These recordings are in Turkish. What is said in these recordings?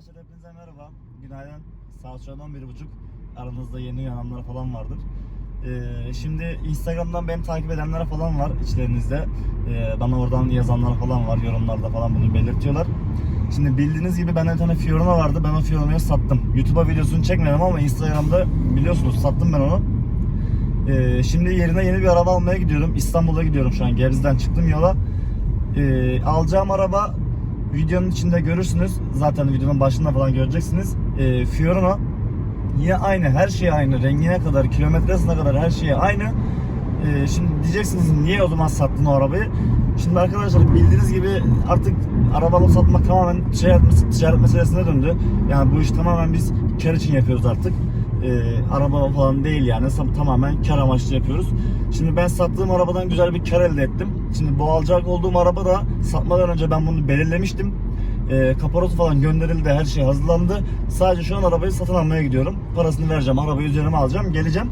Arkadaşlar hepinize merhaba. Günaydın. Saat şu an 11.30. Aranızda yeni uyananlar falan vardır. Ee, şimdi Instagram'dan beni takip edenler falan var içlerinizde. Ee, bana oradan yazanlar falan var. Yorumlarda falan bunu belirtiyorlar. Şimdi bildiğiniz gibi bende bir tane Fiorino vardı. Ben o Fiorino'yu sattım. YouTube'a videosunu çekmedim ama Instagram'da biliyorsunuz sattım ben onu. Ee, şimdi yerine yeni bir araba almaya gidiyorum. İstanbul'a gidiyorum şu an. Gebze'den çıktım yola. Ee, alacağım araba videonun içinde görürsünüz. Zaten videonun başında falan göreceksiniz. Ee, Fiorino yine aynı. Her şey aynı. Rengine kadar, kilometresine kadar her şey aynı. Ee, şimdi diyeceksiniz niye o zaman sattın o arabayı? Şimdi arkadaşlar bildiğiniz gibi artık araba satmak tamamen ticaret, ticaret meselesine döndü. Yani bu iş tamamen biz kar için yapıyoruz artık. Ee, araba falan değil yani tamamen kar amaçlı yapıyoruz. Şimdi ben sattığım arabadan güzel bir kar elde ettim. Şimdi bu alacak olduğum araba da satmadan önce ben bunu belirlemiştim. E, kaparot falan gönderildi, her şey hazırlandı. Sadece şu an arabayı satın almaya gidiyorum. Parasını vereceğim, arabayı üzerime alacağım, geleceğim.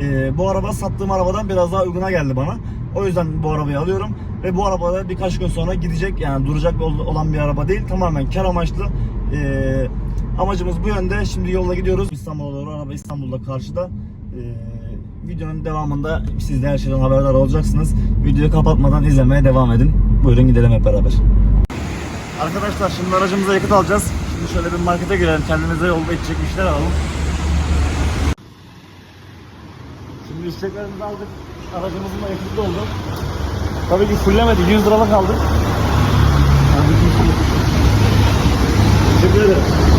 E, bu araba sattığım arabadan biraz daha uyguna geldi bana. O yüzden bu arabayı alıyorum ve bu arabada birkaç gün sonra gidecek yani duracak ol- olan bir araba değil. Tamamen kar amaçlı. E, amacımız bu yönde. Şimdi yolla gidiyoruz. İstanbul'a doğru. Araba İstanbul'da karşıda. E, videonun devamında siz de her şeyden haberdar olacaksınız. Videoyu kapatmadan izlemeye devam edin. Buyurun gidelim hep beraber. Arkadaşlar şimdi aracımıza yakıt alacağız. Şimdi şöyle bir markete girelim. Kendimize yolda içecek bir şeyler alalım. Şimdi içeceklerimizi aldık. Aracımızın da yakıtı doldu. Tabii ki fullemedik. 100 liralık aldık. Teşekkür ederim.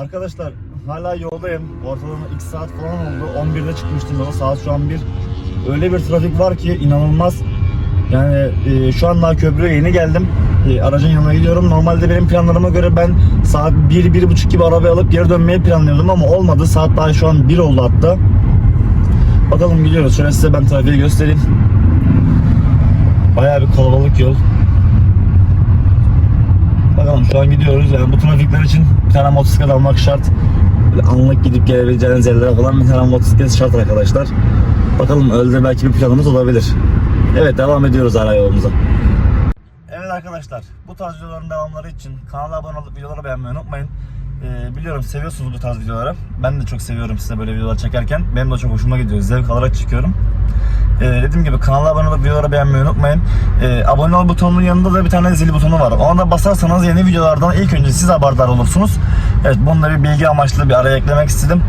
Arkadaşlar hala yoldayım. Ortalama 2 saat falan oldu. 11'de çıkmıştım yola. Saat şu an 1. Öyle bir trafik var ki inanılmaz. Yani e, şu an daha köprüye yeni geldim. E, aracın yanına gidiyorum. Normalde benim planlarıma göre ben saat 1-1.30 gibi arabayı alıp geri dönmeyi planlıyordum ama olmadı. Saat daha şu an 1 oldu hatta. Bakalım gidiyoruz. Şöyle size ben trafiği göstereyim. Bayağı bir kalabalık yol. Bakalım şu an gidiyoruz. Yani bu trafikler için bir tane motosiklet almak şart. Böyle anlık gidip gelebileceğiniz yerlere falan bir tane motosiklet şart arkadaşlar. Bakalım öyle belki bir planımız olabilir. Evet devam ediyoruz ara yolumuza. Evet arkadaşlar bu tarz videoların devamları için kanala abone olup videoları beğenmeyi unutmayın. Ee, biliyorum seviyorsunuz bu tarz videoları. Ben de çok seviyorum size böyle videolar çekerken. Benim de çok hoşuma gidiyor. Zevk alarak çekiyorum. Ee, dediğim gibi kanala abone olup videoları beğenmeyi unutmayın. Ee, abone ol butonunun yanında da bir tane zil butonu var. Ona da basarsanız yeni videolardan ilk önce siz haberdar olursunuz. Evet bunu da bir bilgi amaçlı bir araya eklemek istedim.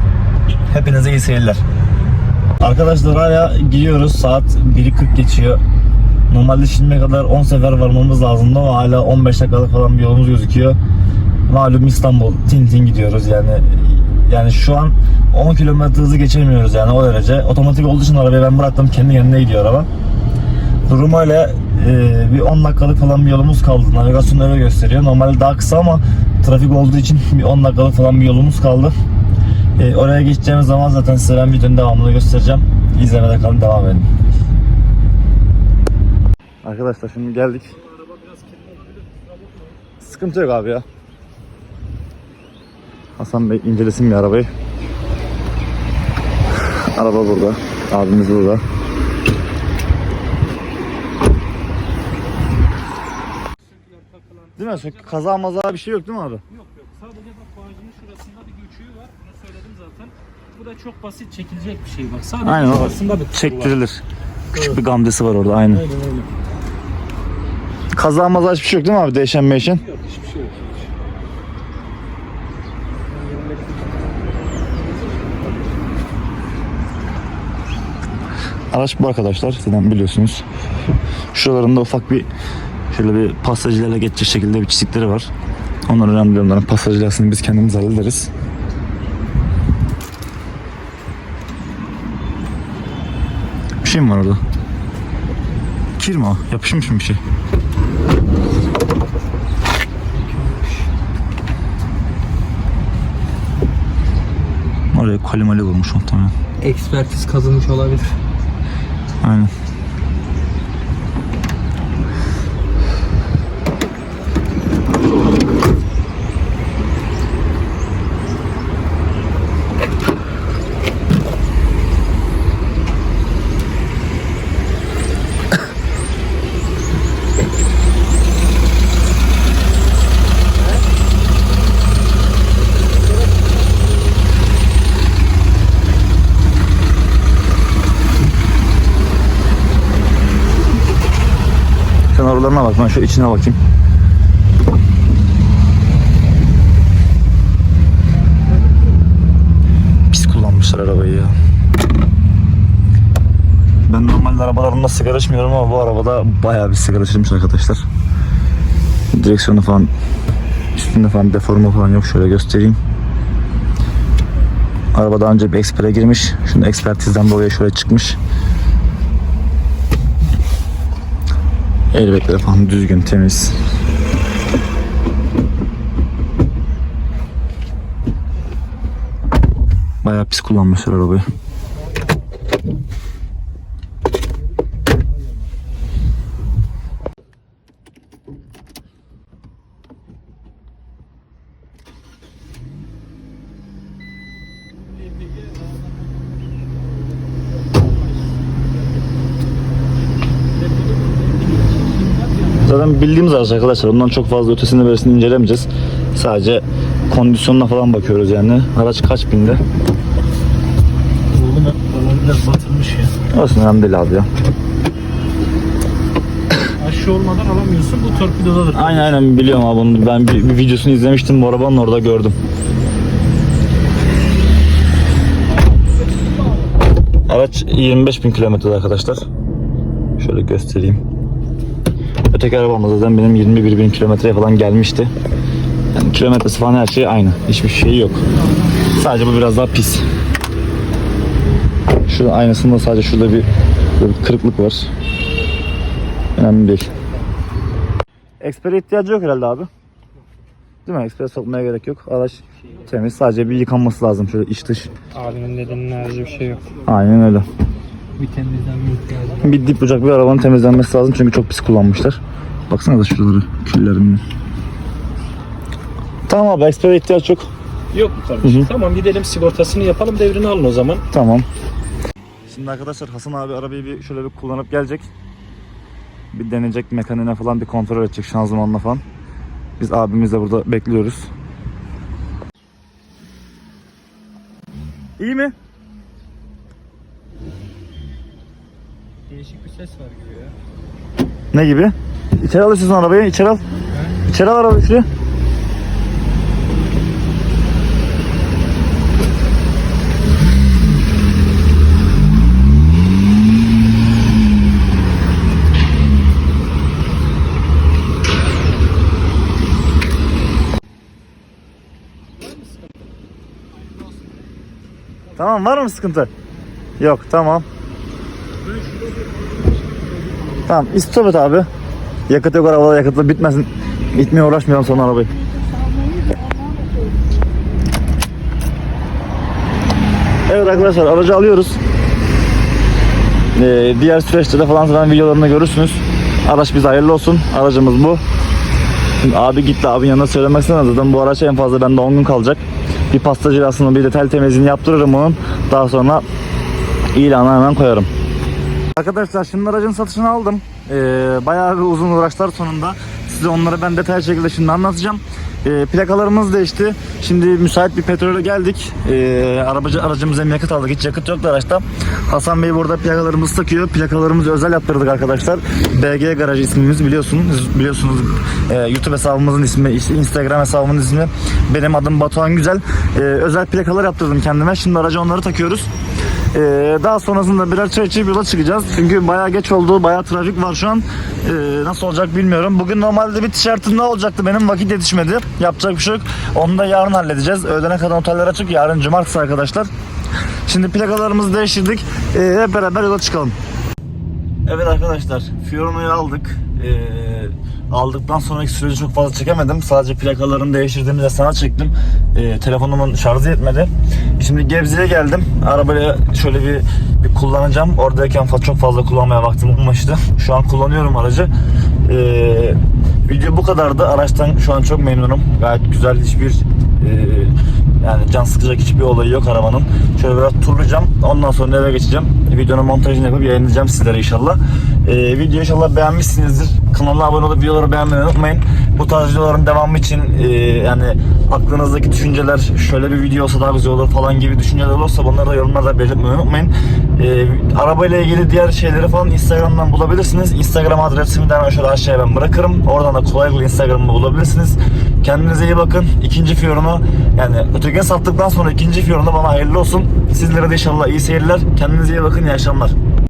Hepinize iyi seyirler. Arkadaşlar hala gidiyoruz. Saat 1.40 geçiyor. Normalde şimdiye kadar 10 sefer varmamız lazımdı ama hala 15 dakikalık falan bir yolumuz gözüküyor. Malum İstanbul tin tin gidiyoruz yani. Yani şu an 10 km hızı geçemiyoruz yani o derece. Otomatik olduğu için arabayı ben bıraktım. Kendi kendine gidiyor araba. Durum öyle. Ee, bir 10 dakikalık falan bir yolumuz kaldı. Navigasyon öyle gösteriyor. Normalde daha kısa ama trafik olduğu için bir 10 dakikalık falan bir yolumuz kaldı. Ee, oraya geçeceğimiz zaman zaten size ben videonun devamını göstereceğim. İzlemede kalın devam edin. Arkadaşlar şimdi geldik. Sıkıntı yok abi ya. Hasan Bey incelesin bir arabayı. Araba burada. Abimiz burada. Değil mi? Sök- Kaza maza bir şey yok değil mi abi? Yok yok. Sadece bak bağcının şurasında bir göçüğü var. Bunu söyledim zaten. Bu da çok basit çekilecek bir şey bak. Sadece Aynen şurasında bir kısmı var. çektirilir. Küçük bir gamzesi var orada aynen. Aynen öyle. Kaza maza hiçbir şey yok değil mi abi? Değişen meşen. Yok hiçbir şey yok. Araç bu arkadaşlar. Zaten biliyorsunuz. Şuralarında ufak bir şöyle bir pastacılarla geçecek şekilde bir çizikleri var. Onların önemli değil. Onların pastacılasını biz kendimiz hallederiz. Bir şey mi var orada? Kir mi o? Yapışmış mı bir şey? Oraya kalimali vurmuş muhtemelen. Ekspertiz kazınmış olabilir. Aynen. Dışlarına bak ben şu içine bakayım. Pis kullanmışlar arabayı ya. Ben normalde arabalarımda sigara içmiyorum ama bu arabada bayağı bir sigara içilmiş arkadaşlar. Direksiyonu falan üstünde falan deforma falan yok şöyle göstereyim. Araba daha önce bir ekspere girmiş. Şunu ekspertizden dolayı şöyle çıkmış. Airbagleri falan düzgün, temiz. Bayağı pis kullanmışlar arabayı. Zaten bildiğimiz araç arkadaşlar. Ondan çok fazla ötesini verisini incelemeyeceğiz. Sadece kondisyonuna falan bakıyoruz yani. Araç kaç binde? Oğlum biraz batırmış ya. Olsun önemli değil abi ya. Aşı olmadan alamıyorsun. Bu torpidodadır. Aynen aynen biliyorum abi onu. Ben bir, bir videosunu izlemiştim bu arabanın orada gördüm. Araç 25 bin kilometrede arkadaşlar. Şöyle göstereyim. Öteki arabamda zaten benim 21 bin kilometreye falan gelmişti. Yani kilometresi falan her şey aynı. Hiçbir şey yok. Sadece bu biraz daha pis. Şurada aynısında sadece şurada bir, bir kırıklık var. Önemli değil. Ekspere ihtiyacı yok herhalde abi. Değil mi? Ekspere sokmaya gerek yok. Araç temiz. Sadece bir yıkanması lazım şöyle iç dış. Abinin dediğinin harici bir şey yok. Aynen öyle. Bir temizlenme ihtiyacı. Bir dip bucak bir arabanın temizlenmesi lazım çünkü çok pis kullanmışlar. Baksana da şuraları küllerini. Tamam abi ekspere ihtiyaç yok. Yok mu kardeşim? Tamam gidelim sigortasını yapalım devrini alın o zaman. Tamam. Şimdi arkadaşlar Hasan abi arabayı bir şöyle bir kullanıp gelecek. Bir deneyecek mekaniğine falan bir kontrol edecek şanzımanla falan. Biz abimizle burada bekliyoruz. İyi mi? Değişik bir ses var gibi ya. Ne gibi? İçeri al istiyorsan arabayı, içeri al. İçeri al arabayı şuraya. Tamam var mı sıkıntı? Yok tamam. Tamam istop abi. Yakıt yok arabada yakıtla bitmesin. Bitmeye uğraşmayalım sonra arabayı. Evet arkadaşlar aracı alıyoruz. Ee, diğer süreçte de falan zaten videolarında görürsünüz. Araç bize hayırlı olsun. Aracımız bu. Şimdi abi gitti abinin yanına söylemek istemez zaten bu araç en fazla bende 10 gün kalacak. Bir pastacı aslında bir detay temizliğini yaptırırım onun. Daha sonra ilana hemen koyarım. Arkadaşlar şimdi aracın satışını aldım. Ee, bayağı bir uzun uğraşlar sonunda. Size onları ben detaylı şekilde şimdi anlatacağım. Ee, plakalarımız değişti. Şimdi müsait bir petrole geldik. Ee, arabacı aracımıza hem yakıt aldık. Hiç yakıt yoktu araçta. Hasan Bey burada plakalarımızı takıyor. Plakalarımızı özel yaptırdık arkadaşlar. BG Garaj ismimiz biliyorsunuz. Biliyorsunuz e, YouTube hesabımızın ismi, Instagram hesabımın ismi. Benim adım Batuhan Güzel. Ee, özel plakalar yaptırdım kendime. Şimdi araca onları takıyoruz. Ee, daha sonrasında birer çay içip yola çıkacağız. Çünkü bayağı geç oldu. Bayağı trafik var şu an. Ee, nasıl olacak bilmiyorum. Bugün normalde bir tişörtüm ne olacaktı? Benim vakit yetişmedi. Yapacak bir şey yok. Onu da yarın halledeceğiz. Öğlene kadar oteller açık. Yarın cumartesi arkadaşlar. Şimdi plakalarımızı değiştirdik. Ee, hep beraber yola çıkalım. Evet arkadaşlar Fiorona'yı aldık. Ee, aldıktan sonraki süreci çok fazla çekemedim. Sadece plakalarını değiştirdiğimde sana çektim. Ee, telefonumun şarjı yetmedi. Şimdi Gebze'ye geldim. Arabayı şöyle bir, bir kullanacağım. Oradayken çok fazla kullanmaya vaktim olmamıştı. Şu an kullanıyorum aracı. Ee, video bu kadardı. Araçtan şu an çok memnunum. Gayet güzel hiçbir e, Yani can sıkacak hiçbir olayı yok arabanın. Şöyle biraz turlayacağım. Ondan sonra eve geçeceğim. Videonun montajını yapıp yayınlayacağım sizlere inşallah. Ee, video inşallah beğenmişsinizdir. Kanala abone olup videoları beğenmeyi unutmayın. Bu tarz videoların devamı için e, yani aklınızdaki düşünceler şöyle bir video olsa daha güzel olur falan gibi düşünceler olursa bunları da yorumlarda belirtmeyi unutmayın. Ee, arabayla ilgili diğer şeyleri falan Instagram'dan bulabilirsiniz. Instagram adresimi de şöyle aşağıya ben bırakırım. Oradan da kolaylıkla Instagram'ı bulabilirsiniz. Kendinize iyi bakın. İkinci Fiorino yani öteki sattıktan sonra ikinci Fiorino bana hayırlı olsun. Sizlere de inşallah iyi seyirler. Kendinize iyi bakın. İyi akşamlar.